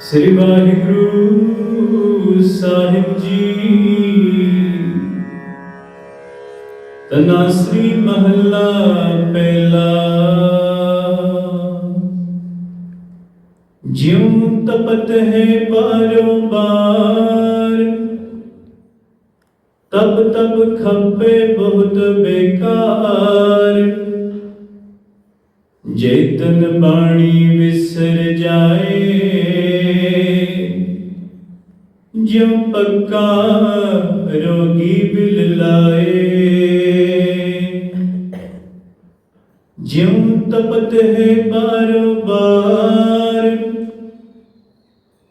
ਸ੍ਰੀ ਵਾਹਿਗੁਰੂ ਸਾਹਿਬ ਜੀ। ਤਨਾ ਸ੍ਰੀ ਮਹੱਲਾ ਪਹਿਲਾ। ਜਿਉ ਤਪਤ ਹੈ ਬਾਰੋ ਬਾਰ ਤਬ ਤਬ ਖੱਪੇ ਬਹੁਤ ਬੇਕਾਰ। ਜੇਤਨ ਬਾਣੀ ਵਿਸਰ ਜਾਏ ਜਿਉ ਪੱਕਾ ਰੋਗੀ ਬਿਲ ਲਾਏ। ਜਿਉ ਤਪਤ ਹੈ ਬਾਰੋ ਬਾਰ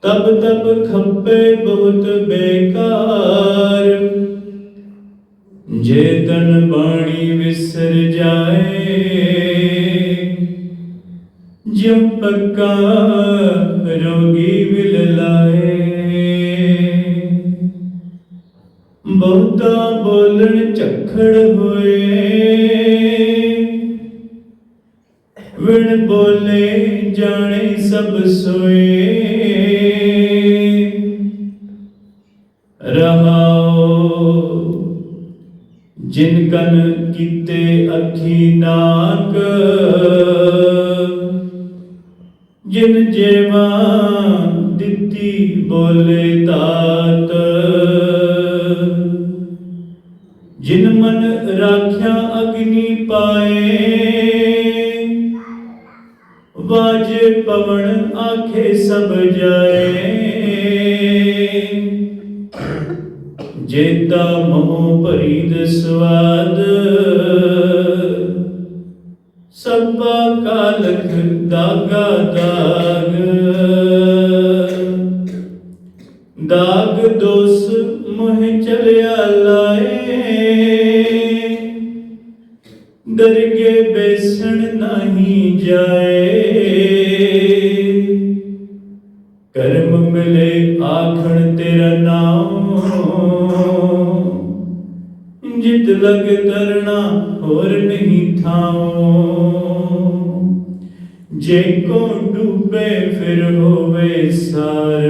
ਤਬ ਤਬ ਖੱਪੇ ਬਹੁਤ ਬੇਕਾਰ। ਜੇ ਤਨ ਬਾਣੀ ਵਿਸਰ ਜਾਏ, ਜਿਉ ਪੱਕਾ ਰੋਗੀ ਮਿਲ ਲਾਏ। ਬਹੁਤਾ ਬੋਲਣ ਝਖੜ ਹੋਏ। ਵਿਣ ਬੋਲੇ ਜਾਣੇ ਸਭ ਸੋਏ। ਰਹਾਓ, ਜਿਨ ਕਨ ਕੀਤੇ ਅੱਖੀ ਨਾਕ, ਜਿਨ ਜੇਵਾ ਦਿੱਤੀ ਬੋਲੇ ਤਾਤ। ਜਿਨ ਮਨ ਰਾਖਿਆ ਅਗਨੀ ਪਾਏ। ਵਾਜ ਪਵਨ ਆਖੇ ਸਭ ਜਾਏ। ਜੇਤਾ ਮੋਹ ਭਰੀ ਸਵਾਦ। ਸਭਾ ਕਾਲਖ ਦਾਗਾ ਦਾਗ। ਦਾਗ ਦੋਸ ਮੋਹ ਚਲਿਆ ਲਾਏ। ਦਰਗੇ ਬੈਸਣ ਨਹੀਂ ਜਾਏ। ਕਰਮ ਮਿਲੇ ਆਖਣ ਤੇਰਾ ਨਾਮ ਜਿਤ ਲਗ ਕਰਨਾ ਹੋਰ ਨਹੀਂ ਥਾਉ। ਜੇ ਕੋ ਡੂਬੇ ਫਿਰ ਹੋਵੇ ਸਾਰ।